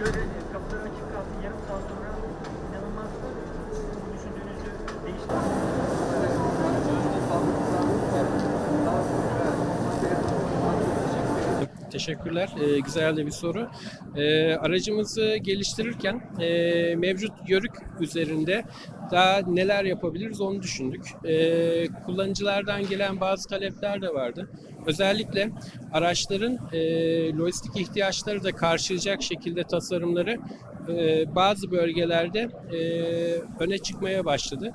ve e, kapılar açık kaldı. Yarım saat sonra inanılmaz düşündüğünüzü değiştirdi. Teşekkürler. Ee, güzel de bir soru. Ee, aracımızı geliştirirken e, mevcut yörük üzerinde daha neler yapabiliriz onu düşündük. Ee, kullanıcılardan gelen bazı talepler de vardı. Özellikle araçların e, lojistik ihtiyaçları da karşılayacak şekilde tasarımları e, bazı bölgelerde e, öne çıkmaya başladı.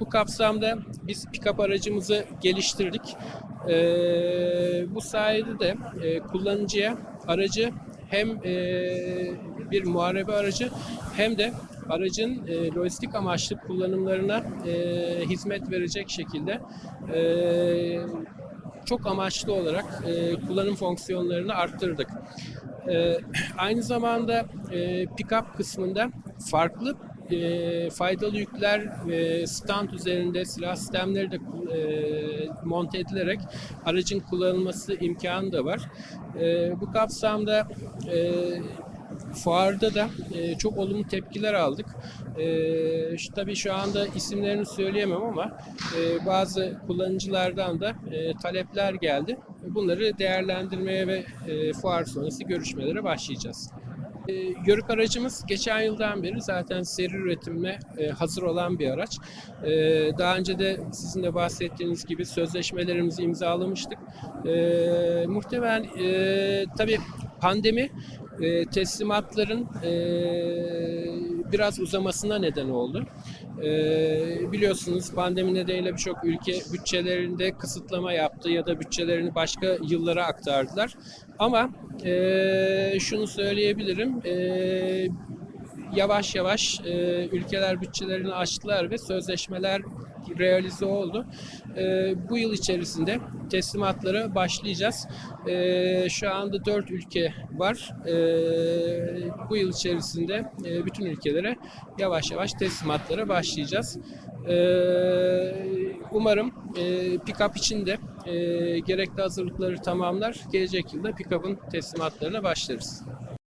Bu kapsamda biz pick-up aracımızı geliştirdik. Ee, bu sayede de e, kullanıcıya aracı hem e, bir muharebe aracı hem de aracın e, lojistik amaçlı kullanımlarına e, hizmet verecek şekilde e, çok amaçlı olarak e, kullanım fonksiyonlarını arttırdık. E, aynı zamanda e, pick-up kısmında farklı e, faydalı yükler ve stand üzerinde silah sistemleri de e, monte edilerek aracın kullanılması imkanı da var. E, bu kapsamda e, fuarda da e, çok olumlu tepkiler aldık. E, şu, tabii şu anda isimlerini söyleyemem ama e, bazı kullanıcılardan da e, talepler geldi. Bunları değerlendirmeye ve e, fuar sonrası görüşmelere başlayacağız. E, Yörük aracımız geçen yıldan beri zaten seri üretimine e, hazır olan bir araç. E, daha önce de sizin de bahsettiğiniz gibi sözleşmelerimizi imzalamıştık. E, muhtemelen tabii pandemi e, teslimatların e, biraz uzamasına neden oldu. E, biliyorsunuz pandemi nedeniyle birçok ülke bütçelerinde kısıtlama yaptı ya da bütçelerini başka yıllara aktardılar. Ama e, şunu söyleyebilirim, e, yavaş yavaş e, ülkeler bütçelerini açtılar ve sözleşmeler realize oldu. E, bu yıl içerisinde teslimatlara başlayacağız. E, şu anda dört ülke var. E, bu yıl içerisinde e, bütün ülkelere yavaş yavaş teslimatlara başlayacağız. E, umarım e, pick-up için de e, gerekli hazırlıkları tamamlar. Gelecek yılda pick-up'ın teslimatlarına başlarız.